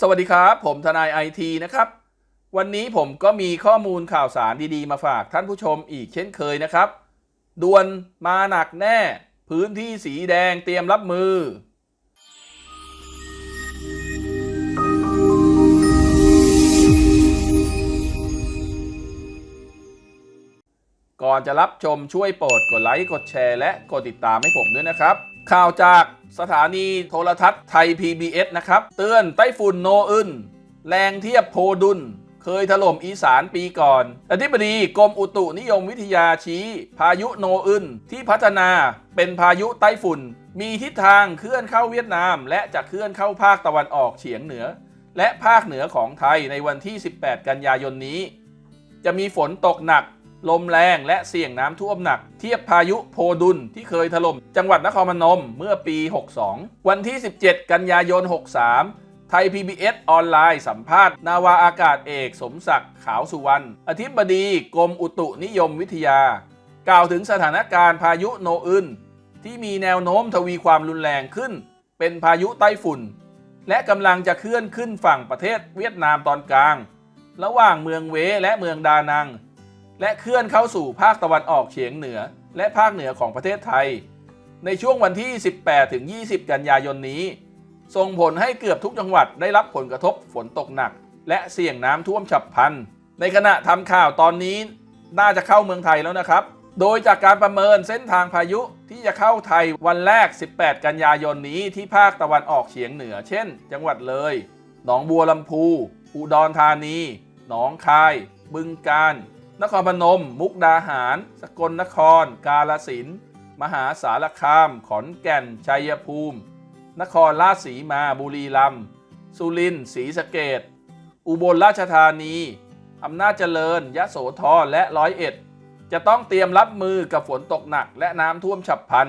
สวัสดีครับ ผมทนายไอทีนะครับ วันนี้ผมก็มีข้อมูลข่าวสารดีๆ มาฝากท่านผู้ชมอีกเช่นเคยนะครับด่วนมาหนักแน่ พื้นที่สีแดงเตรียมรับมือ ก่อนจะรับชมช่วยโปรดกดไลค์กดแชร์และกดติดตามให้ผมด้วยนะครับ ข่าวจากสถานีโทรทัศน์ไทย PBS นะครับ เตือนไต้ฝุ่นโนอึนแรงเทียบโพดุลเคยถล่มอีสานปีก่อน อธิบดีกรมอุตุนิยมวิทยาชี้ พายุโนอึนที่พัฒนาเป็นพายุไต้ฝุ่น มีทิศทางเคลื่อนเข้าเวียดนาม และจะเคลื่อนเข้าภาคตะวันออกเฉียงเหนือ และภาคเหนือของไทยในวันที่ 18 กันยายนนี้ จะมีฝนตกหนัก ลมแรงและเสี่ยงน้ำท่วมหนัก เทียบพายุโพดุลที่เคยถล่มจังหวัดนครพนมเมื่อปี 62 วันที่ 17 กันยายน 63 ไทย PBS ออนไลน์สัมภาษณ์ นาวาอากาศเอกสมศักดิ์ขาวสุวรรณอธิบดีกรมอุตุนิยมวิทยา กล่าวถึงสถานการณ์พายุโนอึนที่มีแนวโน้มทวีความรุนแรงขึ้น เป็นพายุไต้ฝุ่น และกำลังจะเคลื่อนขึ้นฝั่งประเทศเวียดนามตอนกลาง ระหว่างเมืองเวและเมืองดานัง และเคลื่อนเข้าสู่ภาคตะวันออกเฉียงเหนือ และภาคเหนือของประเทศไทย ในช่วงวันที่ 18ถึง20 กันยายนนี้ ส่งผลให้เกือบทุกจังหวัดได้รับผลกระทบฝนตกหนัก และเสี่ยงน้ำท่วมฉับพลัน ในขณะทำข่าวตอนนี้ น่าจะเข้าเมืองไทยแล้วนะครับ โดยจากการประเมินเส้นทางพายุที่จะเข้าไทยวันแรก 18 กันยายนนี้ที่ภาคตะวันออกเฉียงเหนือ เช่น จังหวัดเลย หนองบัวลำพู อุดรธานี หนองคาย บึงกาฬ นครพนม มุกดาหาร สกลนคร กาลสินธุ์มหาสารคาม ขอนแก่น ชัยภูมิ นครราชสีมา บุรีรัมย์ สุรินทร์ ศรีสะเกดอุบลราชธานี อำนาจเจริญ ยะโสธร และร้อยเอ็ด จะต้องเตรียมรับมือกับฝนตกหนักและน้ำท่วมฉับพลัน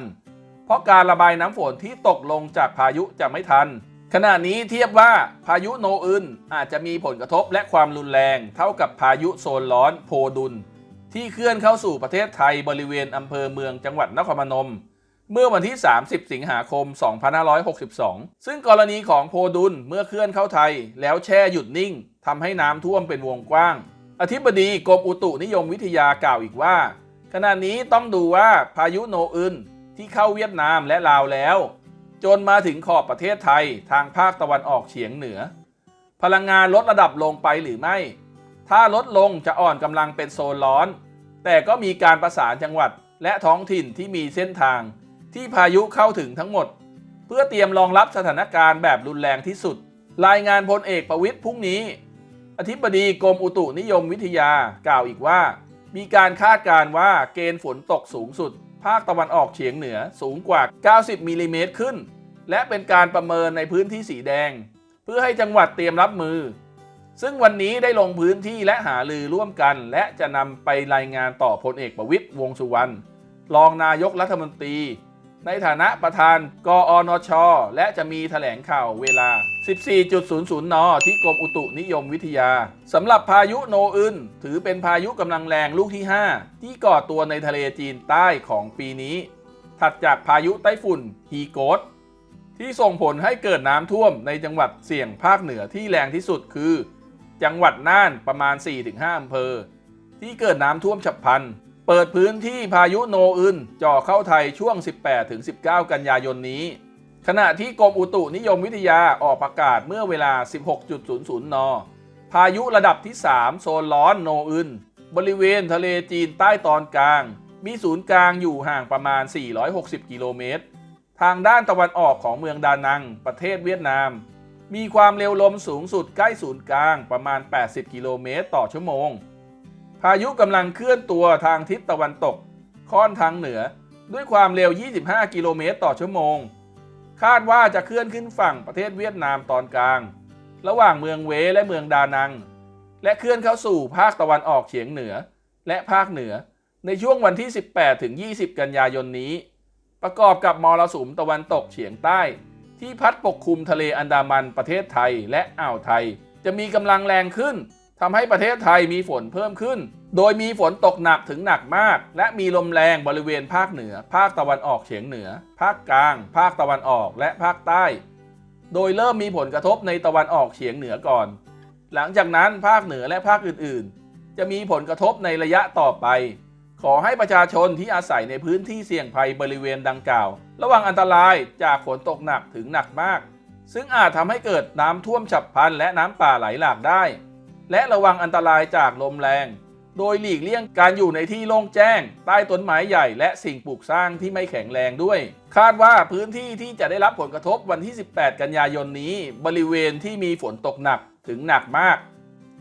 เพราะการระบายน้ำฝนที่ตกลงจากพายุจะไม่ทัน ขณะนี้เทียบว่าพายุโนอึนอาจจะมีผลกระทบและความรุนแรงเท่ากับพายุโซนร้อนโพดุล ที่เคลื่อนเข้าสู่ประเทศไทยบริเวณอำเภอเมืองจังหวัดนครพนม เมื่อวันที่ 30 สิงหาคม 2562 ซึ่งกรณีของโพดุลเมื่อเคลื่อนเข้าไทย แล้วแช่หยุดนิ่งทำให้น้ำท่วมเป็นวงกว้าง อธิบดีกรมอุตุนิยมวิทยากล่าวอีกว่า ขณะนี้ต้องดูว่าพายุโนอึนที่เข้าเวียดนามและลาวแล้ว จนมาถึงขอบประเทศไทยทางภาคตะวันออกเฉียงเหนือ พลังงานลดระดับลงไปหรือไม่ ถ้าลดลงจะอ่อนกำลังเป็นโซนร้อน แต่ก็มีการประสานจังหวัดและท้องถิ่นที่มีเส้นทาง ที่พายุเข้าถึงทั้งหมด เพื่อเตรียมรองรับสถานการณ์แบบรุนแรงที่สุด รายงานพลเอกประวิตยพรุ่งนี้ อธิบดีกรมอุตุนิยมวิทยากล่าวอีกว่า มีการคาดการณ์ว่าเกณฑ์ฝนตกสูงสุด ภาคตะวันออกเฉียงเหนือสูงกว่า 90มิลลิเมตรขึ้น และเป็นการประเมินในพื้นที่สีแดง เพื่อให้จังหวัดเตรียมรับมือ ซึ่งวันนี้ได้ลงพื้นที่และหาลือร่วมกัน และจะนำไปรายงานต่อพลเอกประวิตยวงสุวรรณรองนายกรัฐมนตรี ในฐานะประธาน กอนช และจะมีแถลงข่าวเวลา 14.00 น ที่กรมอุตุนิยมวิทยาสำหรับพายุโนอึนถือเป็นพายุกำลังแรงลูกที่ 5 ที่ก่อตัวในทะเลจีนใต้ของปีนี้ ถัดจากพายุไต้ฝุ่นฮีโกสที่ส่งผลให้เกิดน้ำท่วมในจังหวัดเสี่ยงภาคเหนือที่แรงที่สุดคือ จังหวัดน่านประมาณ 4-5อำเภอ ที่เกิดน้ำท่วมฉับพลัน เปิดพื้นที่พายุโนอึนจ่อเข้าไทยช่วง 18-19 กันยายนนี้ ขณะที่กรมอุตุนิยมวิทยาออกประกาศเมื่อเวลา 16.00 น พายุระดับที่ 3 โซนร้อนโนอึนบริเวณทะเลจีนใต้ตอนกลาง มีศูนย์กลางอยู่ห่างประมาณ 460 กิโลเมตร ทางด้านตะวันออกของเมืองดานัง ประเทศเวียดนาม มีความเร็วลมสูงสุดใกล้ศูนย์กลางประมาณ 80 กิโลเมตรต่อชั่วโมง พายุกำลังเคลื่อนตัวทางทิศตะวันตก ค่อนทางเหนือ ด้วยความเร็ว 25 กิโลเมตรต่อชั่วโมง คาดว่าจะเคลื่อนขึ้นฝั่งประเทศเวียดนามตอนกลาง ระหว่างเมืองเวและเมืองดานัง และเคลื่อนเข้าสู่ภาคตะวันออกเฉียงเหนือ และภาคเหนือ ในช่วงวันที่ 18ถึง20 กันยายนนี้ ประกอบกับมรสุมตะวันตกเฉียงใต้ ที่พัดปกคลุมทะเลอันดามันประเทศไทยและอ่าวไทย จะมีกำลังแรงขึ้น ทำให้ประเทศไทยมีฝนเพิ่มขึ้น โดยมีฝนตกหนักถึงหนักมาก และมีลมแรงบริเวณภาคเหนือ ภาคตะวันออกเฉียงเหนือ ภาคกลาง ภาคตะวันออกและภาคใต้ โดยเริ่มมีผลกระทบในตะวันออกเฉียงเหนือก่อน หลังจากนั้นภาคเหนือและภาคอื่นๆ จะมีผลกระทบในระยะต่อไป ขอให้ประชาชนที่อาศัยในพื้นที่เสี่ยงภัยบริเวณดังกล่าว ระวังอันตรายจากฝนตกหนักถึงหนักมาก ซึ่งอาจทำให้เกิดน้ำท่วมฉับพลันและน้ำป่าไหลหลากได้ และระวังอันตรายจากลมแรง โดยหลีกเลี่ยงการอยู่ในที่โล่งแจ้ง ใต้ต้นไม้ใหญ่และสิ่งปลูกสร้างที่ไม่แข็งแรงด้วย คาดว่าพื้นที่ที่จะได้รับผลกระทบวันที่ 18 กันยายนนี้ บริเวณที่มีฝนตกหนักถึงหนักมาก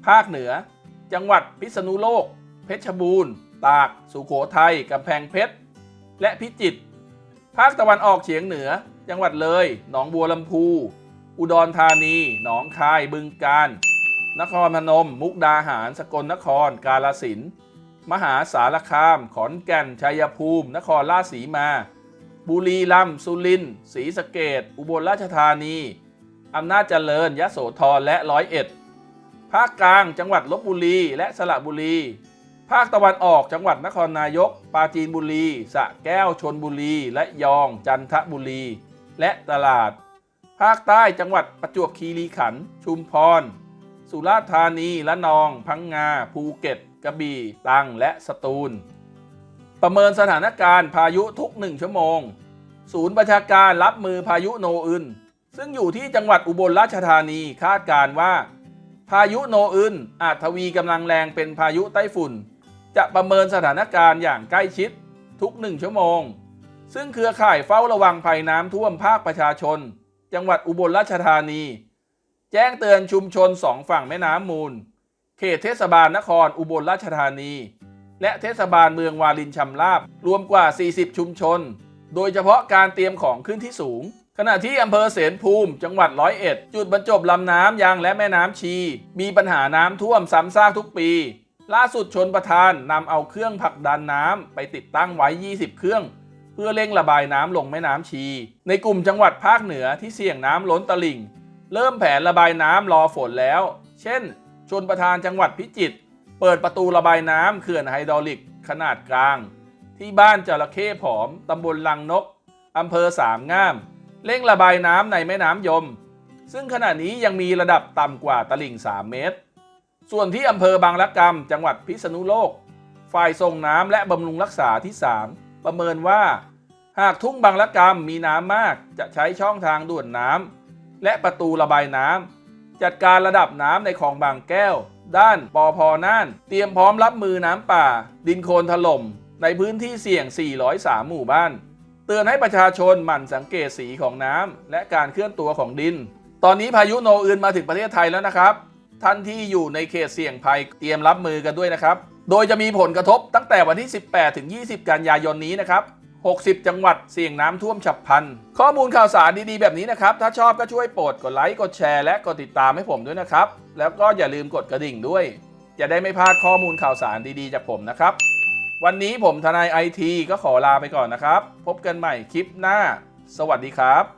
ภาคเหนือ จังหวัดพิษณุโลก เพชรบูรณ์ ตาก สุโขทัยกำแพงเพชร และพิจิตร ภาคตะวันออกเฉียงเหนือ จังหวัดเลย หนองบัวลำพู อุดรธานี หนองคาย บึงกาฬ นครพนม มุกดาหาร สกลนคร กาลสิน มหาสารคาม ขอนแก่น ชัยภูมิ นครราชสีมา บุรีรัมย์ สุรินทร์ ศรีสะเกดอุบลราชธานี อำนาจเจริญยโสธร และร้อยเอ็ด ภาคกลาง จังหวัดลบบุรี และสระบุรี ภาคตะวันออก จังหวัดนครนายก ปราจีนบุรี สระแก้ว ชนบุรี และยอง จันทบุรี และตลาด ภาคใต้ จังหวัดประจวบคีรีขันธ์ ชุมพร สุราษฎร์ธานีละนอง พังงา ภูเก็ต กระบี่ตรังและสตูล ประเมินสถานการณ์พายุทุกหนึ่งชั่วโมง ศูนย์ประชาการรับมือพายุโนอึนซึ่งอยู่ที่จังหวัดอุบลราชธานีคาดการว่า พายุโนอึนอาจทวีกำลังแรงเป็นพายุไต้ฝุ่น จะประเมินสถานการณ์อย่างใกล้ชิดทุกหนึ่งชั่วโมง ซึ่งเครือข่ายเฝ้าระวังภัยน้ำท่วมภาคประชาชน จังหวัดอุบลราชธานี แจ้งเตือนชุมชนสองฝั่งแม่น้ำมูล เขตเทศบาลนครอุบลราชธานี และเทศบาลเมืองวารินชำราบ รวมกว่า 40 ชุมชน โดยเฉพาะการเตรียมของขึ้นที่สูง ขณะที่อำเภอเสนภูมิ จังหวัดร้อยเอ็ดจุดบรรจบลำน้ำยางและแม่น้ำชี มีปัญหาน้ำท่วมซ้ำซากทุกปี ล่าสุดชนประทานนำเอาเครื่องผลักดันน้ำไปติดตั้งไว้ 20 เครื่องเพื่อเร่งระบายน้ำลงแม่น้ำชี ในกลุ่มจังหวัดภาคเหนือที่เสี่ยงน้ำล้นตลิ่ง เริ่มแผนระบายน้ำรอฝนแล้ว เช่น ชนประทานจังหวัดพิจิตร เปิดประตูระบายน้ำเขื่อนไฮดรอลิกขนาดกลาง ที่บ้านจระเข้ผอม ตำบลลังนก อำเภอสามง่าม เร่งระบายน้ำในแม่น้ำยม ซึ่งขณะนี้ยังมีระดับต่ำกว่าตลิ่ง 3 เมตร ส่วนที่อำเภอบางละกำจังหวัดพิษณุโลก ฝ่ายส่งน้ำและบำรุงรักษาที่ 3 ประเมินว่า หากทุ่งบางละกำมีน้ำมากจะใช้ช่องทางด่วนน้ำ และประตูระบายน้ำจัดการระดับน้ำในคลองบางแก้ว ด้านปอพน่าน เตรียมพร้อมรับมือน้ำป่า ดินโคลนถล่ม ในพื้นที่เสี่ยง 403 หมู่บ้าน เตือนให้ประชาชนหมั่นสังเกตสีของน้ำและการเคลื่อนตัวของดิน ตอนนี้พายุโนอื่นมาถึงประเทศไทยแล้วนะครับ ท่านที่อยู่ในเขตเสี่ยงภัยเตรียมรับมือกันด้วยนะครับ โดยจะมีผลกระทบตั้งแต่วันที่ 18 ถึง 20 กันยายนนี้นะครับ 60 จังหวัดเสี่ยงน้ำท่วมฉับพลัน ข้อมูลข่าวสารดีๆ แบบนี้นะครับ ถ้าชอบก็ช่วยโปรดกดไลค์กดแชร์และกดติดตามให้ผมด้วยนะครับ แล้วก็อย่าลืมกดกระดิ่งด้วย จะได้ไม่พลาดข้อมูลข่าวสารดีๆจากผมนะครับ วันนี้ผมทนายไอทีก็ขอลาไปก่อนนะครับ พบกันใหม่คลิปหน้า สวัสดีครับ